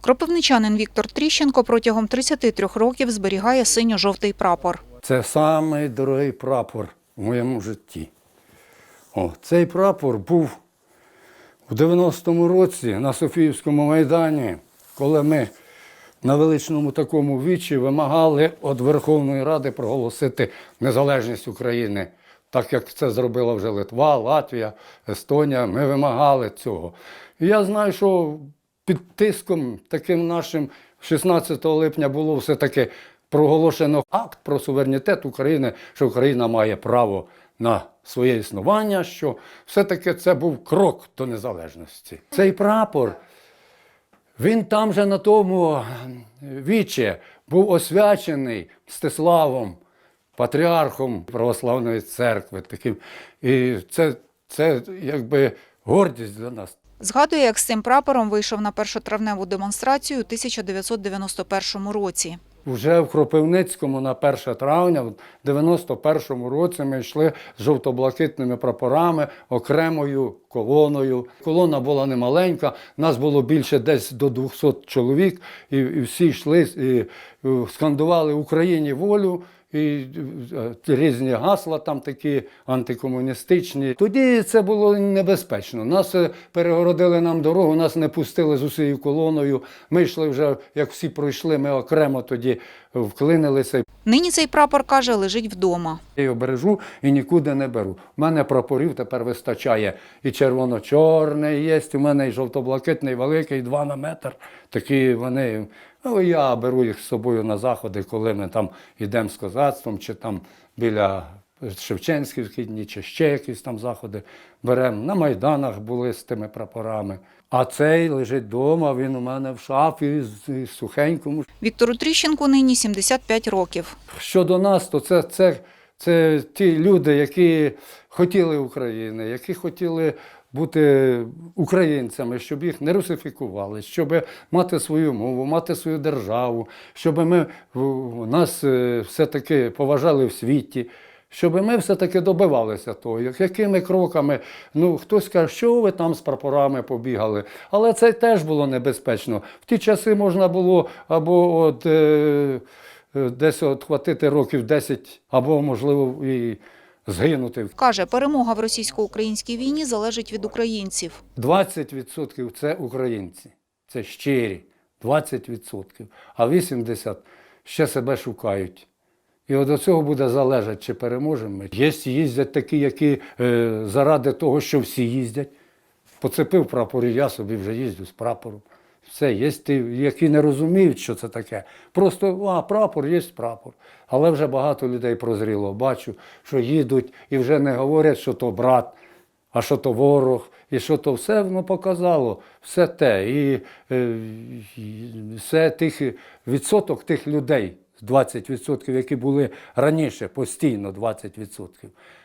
Кропивничанин Віктор Тріщенко протягом 33 років зберігає синьо-жовтий прапор. Це самий дорогий прапор в моєму житті. О, цей прапор був у 90-му році на Софіївському майдані, коли ми на величному такому вічі вимагали від Верховної Ради проголосити незалежність України. Так як це зробила вже Литва, Латвія, Естонія, ми вимагали цього. І я знаю, що під тиском таким нашим 16 липня було все-таки проголошено акт про суверенітет України, що Україна має право на своє існування, що все-таки це був крок до незалежності. Цей прапор, він там же на тому вічі був освячений Мстиславом, патріархом православної церкви. Таким. І це, це якби гордість для нас. Згадує, як з цим прапором вийшов на першотравневу демонстрацію у 1991 році. Уже в Кропивницькому на 1 травня в 91-му році ми йшли з жовто-блакитними прапорами, окремою колоною. Колона була немаленька, нас було більше десь до 200 чоловік, і, і всі йшли і, е, скандували Україні волю. І е, різні гасла там такі антикомуністичні. Тоді це було небезпечно. Нас е, перегородили нам дорогу, нас не пустили з усією колоною. Ми йшли вже, як всі пройшли, ми окремо тоді вклинилися. Нині цей прапор, каже, лежить вдома. Я його бережу і нікуди не беру. У мене прапорів тепер вистачає. І червоно-чорний є, у мене і жовто-блакитний великий, два на метр. Такі вони. Ну, я беру їх з собою на заходи, коли ми там йдемо з козацтвом, чи там біля Шевченківські дні, чи ще якісь там заходи беремо. На Майданах були з тими прапорами. А цей лежить вдома, він у мене в шафі з- сухенькому. Віктору Тріщенку нині 75 років. Щодо нас, то це, це, це ті люди, які хотіли України, які хотіли бути українцями, щоб їх не русифікували, щоб мати свою мову, мати свою державу, щоб ми нас е, все-таки поважали в світі. Щоб ми все-таки добивалися того, якими кроками, ну хтось каже, що ви там з прапорами побігали. Але це теж було небезпечно. В ті часи можна було або от, е, е, десь от хватити років 10, або, можливо, і згинути. Каже, перемога в російсько-українській війні залежить від українців. 20% це українці, це щирі, 20%, а 80% ще себе шукають. І от до цього буде залежати, чи переможемо ми. Є їздять такі, які е, заради того, що всі їздять. Поцепив прапор, і я собі вже їздю з прапором. Все, є ті, які не розуміють, що це таке. Просто а, прапор є прапор. Але вже багато людей прозріло. Бачу, що їдуть і вже не говорять, що то брат, а що то ворог, і що то все воно показало, все те. І, е, і все тих відсоток тих людей, 20%, які були раніше, постійно 20%,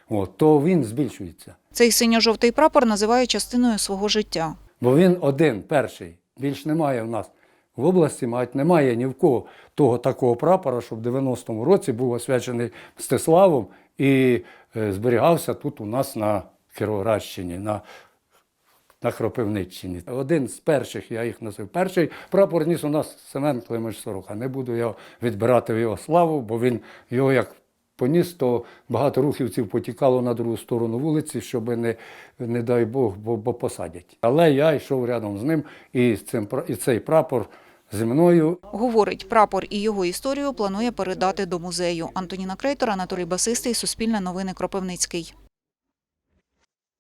от, то він збільшується. Цей синьо-жовтий прапор називає частиною свого життя. Бо він один, перший. Більш немає в нас. В області мать немає ні в кого того такого прапора, щоб в 90-му році був освячений Мстиславом і е, зберігався тут у нас на Кіровоградщині, на, на Кропивниччині. Один з перших, я їх назвав. Перший прапор ніс у нас Семен Климиш Сорока. Не буду його відбирати в його славу, бо він його як поніс, то багато рухівців потікало на другу сторону вулиці, щоб не, не дай Бог, бо, бо посадять. Але я йшов рядом з ним, і, з цим, і цей прапор зі мною Говорить, прапор і його історію планує передати до музею. Антоніна Крейтор, Анатолій Басистий, Суспільне новини Кропивницький.